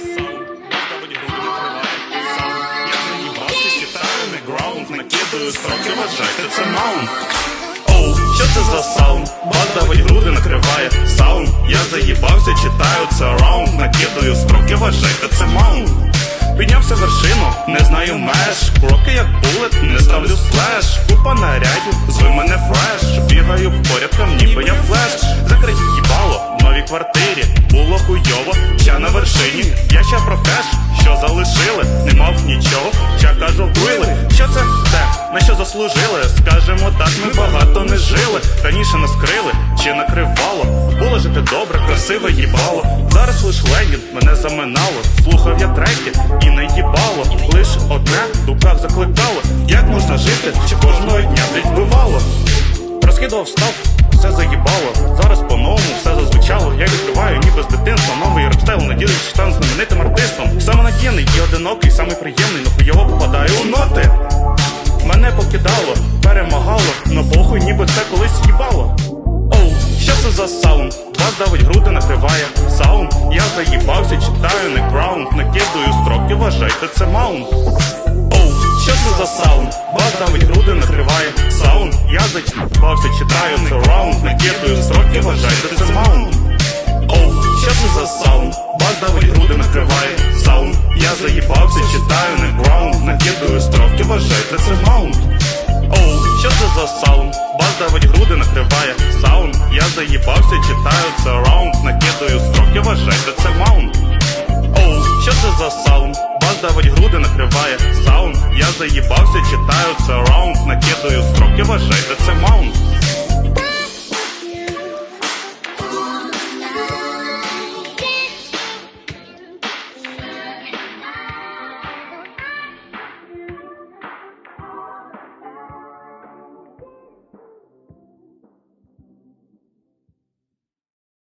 саунд Раздавать груди накрывает саунд Я заебался, читаю не граунд Накидываю строки, вважайте, це маунт Оу, що це за саунд? Баздавить груди накриває саунд Я заїбався, читаю це раунд Накидаю строки, вважайте це маунт Піднявся вершину, не знаю меж. Кроки як булет, не ставлю слеш. Купа нарядів, зви мене фреш. Бігаю порядком, ніби я квартирі Було хуйово, ще на вершині. Я ще про кеш, що залишили Не мав нічого, ча кажу вбили Що це те, на що заслужили? Скажемо так, ми багато не жили. Раніше нас крили, чи накривало. Було жити добре, красиве їбало. Зараз лиш легін мене заминало. Слухав я треки і не їбало. Лиш одне в дуках закликало. Як можна жити, чи кожного дня блять вбивало Розкидував став, все заїбало. Зараз по-новому все зазвучало. Я відкриваю одинокий, самий приємний, но хуйово попадаю у ноти Мене покидало, перемагало, но похуй ніби це колись їбало. Оу, що це за саунд? Вас давить груди накриває саунд. Я заїбався, читаю не граунд, накидую строки, вважайте це маунт. Оу, що це за саунд? Вас давить груди накриває саунд. Я заїбався, читаю не раунд, накидую строки, вважайте це маунт. Оу, що це за саунд? Бас давить груди накриває. Я заїбався, читаю не граунд, накидую строки, вважайте це маунт. Оу, що це за саунд? Бас давить груди накриває саунд. Я заїбався, читаю це раунд, накидую строки, вважайте це маунт. Оу, що це за саунд? Бас давить груди накриває саунд. Я заїбався, читаю це раунд, накидую строки, вважайте.